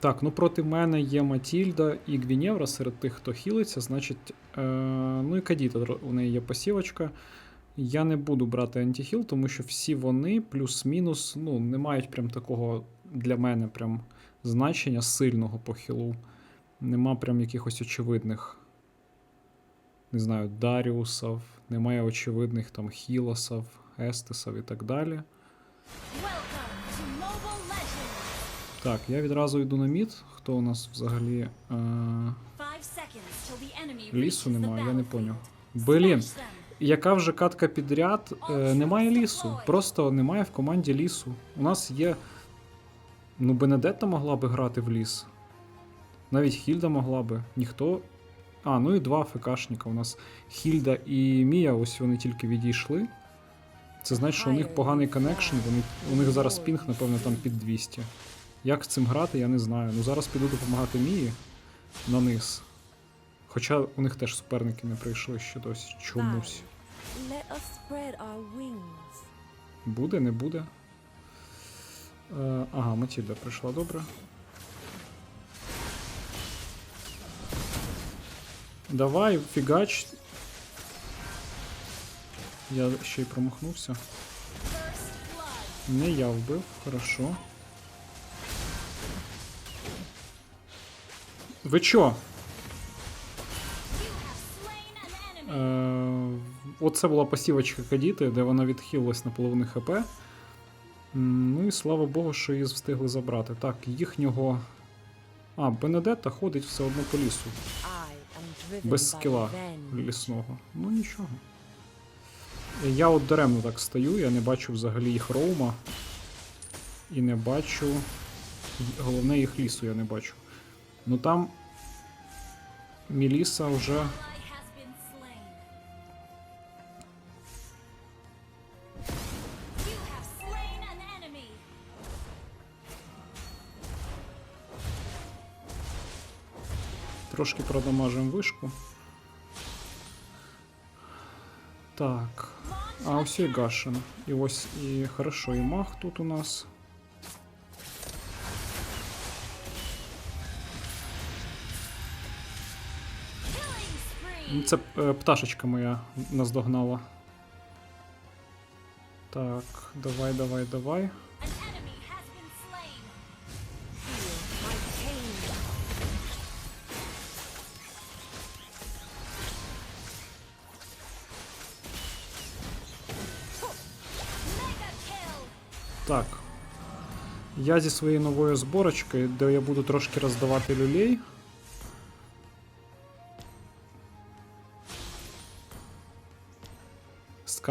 Так, ну проти мене є Матільда і Гвінєвра серед тих, хто хілиться, значить. Е, ну і Кадіта, у неї є посівочка. Я не буду брати антихіл, тому що всі вони плюс-мінус ну, не мають прям такого для мене прям значення сильного по хілу. Нема прям якихось очевидних. Не знаю, Даріусів, немає очевидних там Хілосів, Естесів і так далі. Welcome to Mobile Legends! Так, я відразу йду на мід. Хто у нас взагалі. Е... Лісу немає, я не поняв. Блін, яка вже катка підряд, е, немає лісу. Просто немає в команді лісу. У нас є. Ну, Бенедетта могла би грати в ліс. Навіть Хільда могла би. Ніхто. А, ну і два ФКшника. У нас Хільда і Мія, ось вони тільки відійшли. Це значить, що у них поганий коннекшн, у них зараз пінг, напевно, там під 200. Як з цим грати, я не знаю. Ну зараз піду допомагати Мії на низ. Хоча у них теж суперники не прийшли ще досі чомусь. Буде, не буде. Е, ага, Матільда прийшла добре. Давай, фігач. Я ще й промахнувся. Не я вбив, хорошо. Ви чо? Е, оце була пасівочка Кадіти, де вона відхилилась на половину ХП. Ну і слава Богу, що її встигли забрати. Так, їхнього. А, Бенедетта ходить все одно по лісу. Без скіла лісного. Ну нічого. Я от даремно так стою, я не бачу взагалі їх роума. І не бачу. Головне їх лісу я не бачу. Ну там. an enemy. Трошки продамажимо вишку. Так. А ось і Гашин. І ось і хорошо, і мах тут у нас. Це е, пташечка моя наздогнала. Так, давай, давай, давай. Так. Я зі своєю новою зборочкою, де я буду трошки роздавати люлей.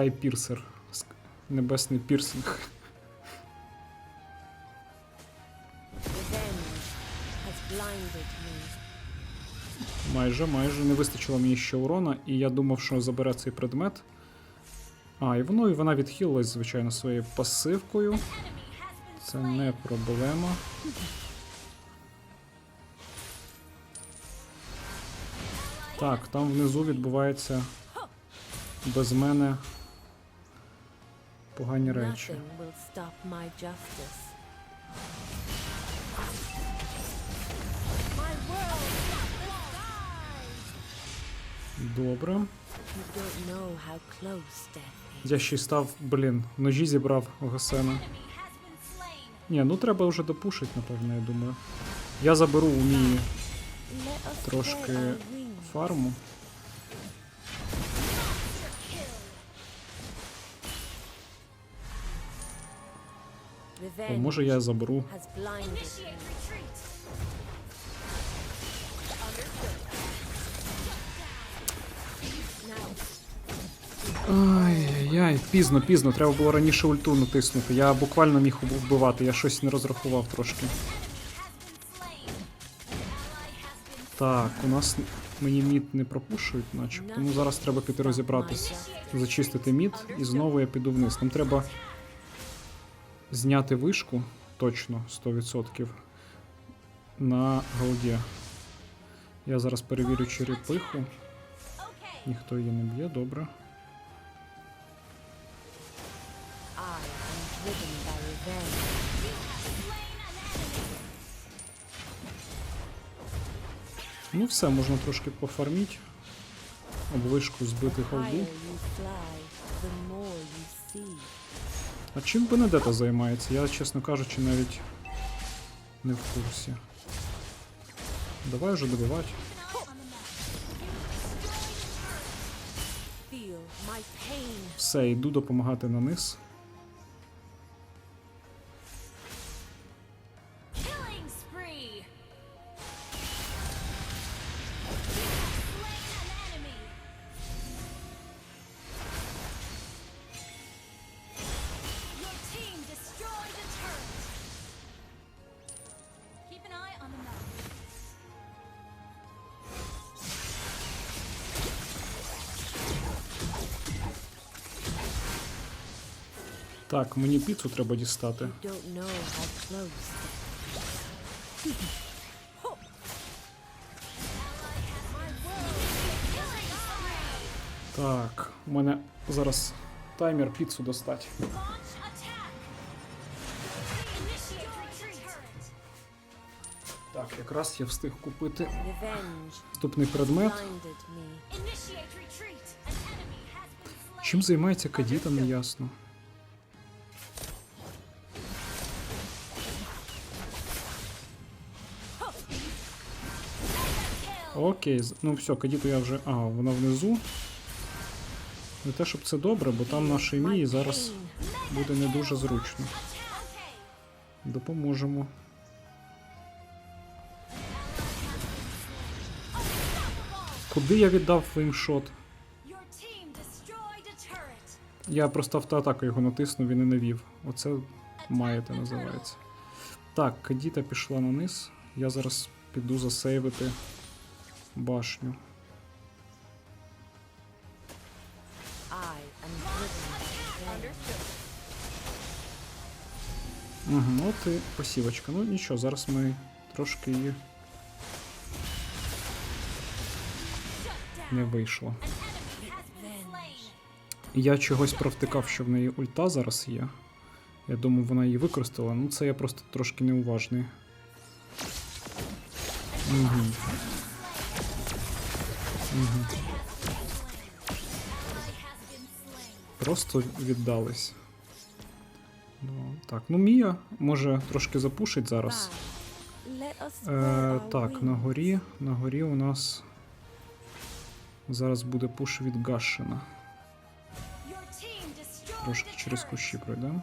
Piercer. Небесний пірсинг. Майже, майже не вистачило мені ще урона, і я думав, що забере цей предмет. А, і воно і вона відхилилась, звичайно, своєю пасивкою. Це не проблема. Так, там внизу відбувається без мене the sky. Добре. Я ще й став, блін, ножі зібрав Гасена. Ні, ну треба вже допушити, напевно, я думаю. Я заберу у Мії трошки фарму. О, може я заберу. has blinded me. Initiate retreat. Now, Ай-яй, пізно, пізно, треба було раніше ульту натиснути. Я буквально міг вбивати, я щось не розрахував трошки. Так, у нас мені мід не пропушують, начебто. Тому зараз треба піти розібратись, зачистити мід, і знову я піду вниз. Нам треба зняти вишку, точно, 100% на голді. Я зараз перевірю черепиху. Ніхто її не б'є, добре. Ну все, можна трошки пофарміть. Обвишку збити The А чим Бенедета займається? Я, чесно кажучи, навіть не в курсі. Давай вже добивати. Все, йду допомагати на низ. Так, мені піцу треба дістати. Так, у мене зараз таймер піцу достать. Так, якраз я встиг купити наступний предмет. Чим займається Кадіта, не ясно. Окей, ну все, Кадіту я вже. Ага, вона внизу. Не те, щоб це добре, бо там наші мії зараз буде не дуже зручно. Допоможемо. Куди я віддав флеймшот? Я просто автоатаку його натиснув і не навів. Оце маєте називається. Так, Кадіта пішла на низ. Я зараз піду засейвити башню. Угу, от і посівочка. Ну нічого, зараз ми трошки її не вийшло. Я чогось провтикав, що в неї ульта зараз є. Я думаю, вона її використала. Ну, це я просто трошки неуважний. Угу. Угу. Просто віддались. Ну, так, ну Мія може трошки запушить зараз. Е, так, на горі. На горі у нас зараз буде пуш від Гашина. Трошки через кущі пройдемо.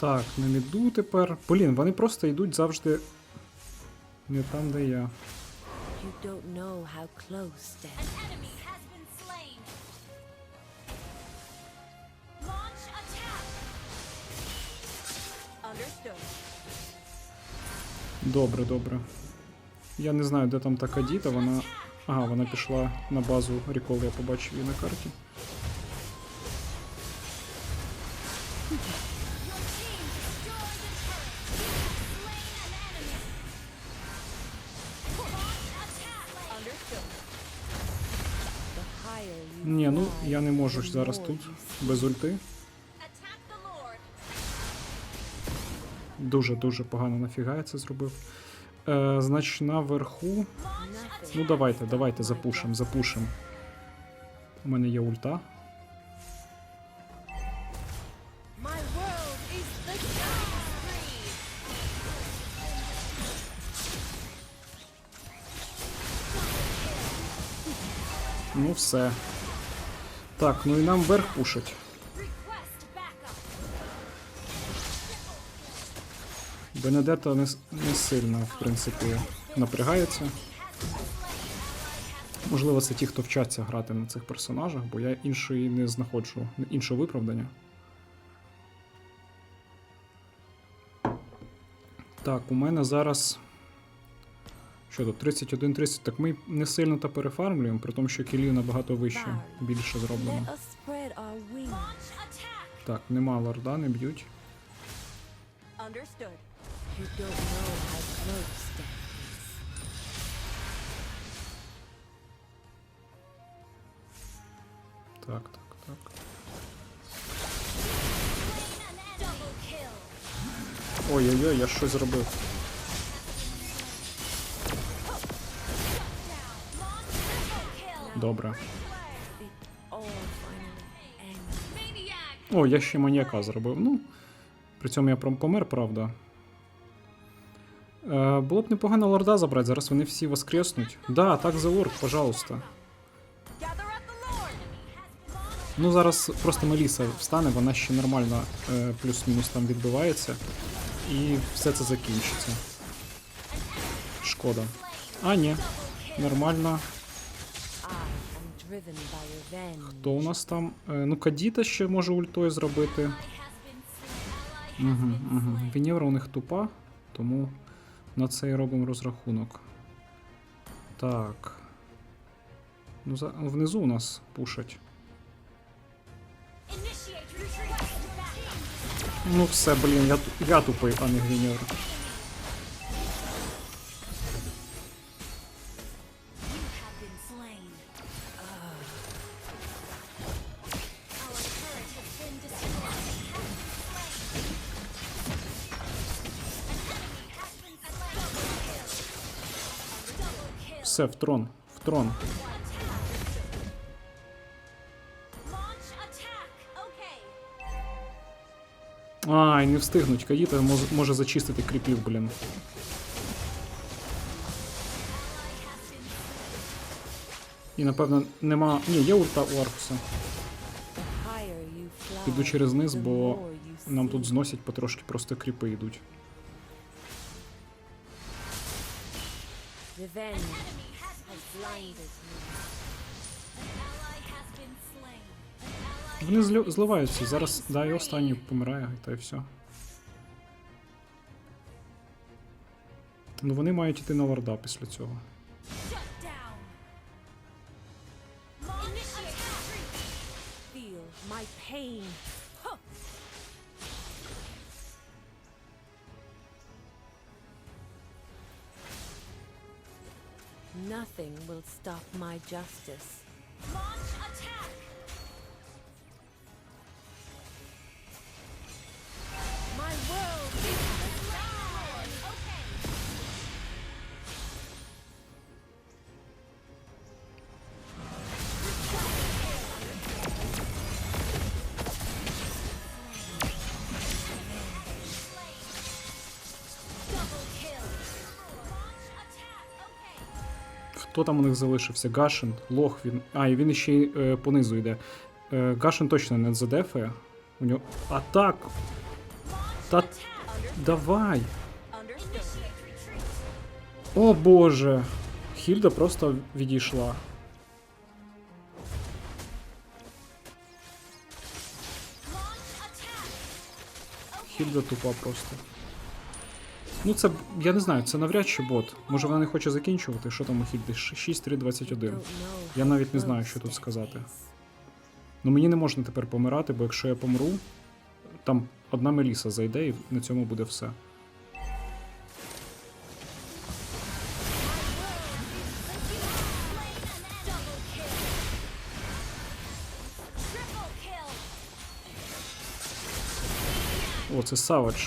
Так, на міду тепер. Блін, вони просто йдуть завжди не там, де я. Добре, добре. Я не знаю, де там така діта, вона. Ага, вона пішла на базу Рікол, я побачив її на карті. Ні, ну я не можу зараз тут без ульти. Дуже-дуже погано нафіга це зробив. Е, значить, наверху. Ну давайте, давайте запушим, запушим. У мене є ульта. Ну все. Так, ну і нам вверх. Request. Бенедетта не, не сильно, в принципі, напрягається. Можливо, це ті, хто вчаться грати на цих персонажах, бо я іншої не знаходжу, іншого виправдання. Так, у мене зараз. Що тут? 31-30. Так ми не сильно та перефармлюємо, при тому, що кілів набагато вище, більше зроблено. Так, нема лорда, не б'ють. Так, так, так. Ой-ой-ой, я щось зробив. Добре. О, я ще маніяка зробив. Ну, при цьому я помер, правда. Е, було б непогано лорда забрати, зараз вони всі воскреснуть. Да, так за лорд, пожалуйста. Ну, зараз просто Меліса встане, вона ще нормально е, плюс-мінус там відбивається. І все це закінчиться. Шкода. А, ні, нормально. Хто у нас там? Е, ну, Кадіта ще може ультою зробити. Угу, угу. Венєвра у них тупа, тому на це і робимо розрахунок. Так. Ну, за... внизу у нас пушать. Ну все, блін, я, я тупий, а не Венєвра. Все, в трон, в трон. Ай, не встигнуть. Каїта може зачистити кріпів, блін. І напевно нема. Ні, є ульта у Аркуса. Піду через низ, бо нам тут зносять потрошки, просто кріпи йдуть. Revenge has blinded me. Has been slain. Вони злю- зливаються. Зараз да, і останній помирає, та й все. Ну вони мають іти на лорда після цього. Feel my pain. Nothing will stop my justice. Хто там у них залишився? Гашин, лох він. А, і він ще й е, понизу йде. Е, Гашин точно не задефає. У нього. А так! Та давай! О боже! Хільда просто відійшла. Хільда тупа просто. Ну, це. Я не знаю, це навряд чи бот. Може вона не хоче закінчувати? Що там у Хільди? 6-3-21. Я навіть не знаю, що тут сказати. Ну мені не можна тепер помирати, бо якщо я помру, там одна Меліса зайде і на цьому буде все. О, це Савадж.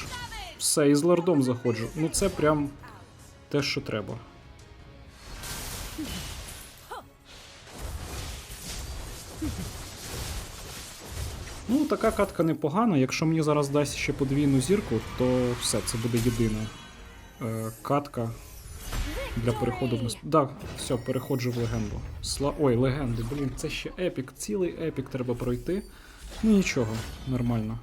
Все, і з лордом заходжу. Ну це прям те, що треба. Ну, така катка непогана. Якщо мені зараз дасть ще подвійну зірку, то все, це буде єдина е, катка для переходу в нас. Так, все, переходжу в легенду. Сла... Ой, легенду, блін, це ще епік, цілий епік треба пройти. Ну нічого, нормально.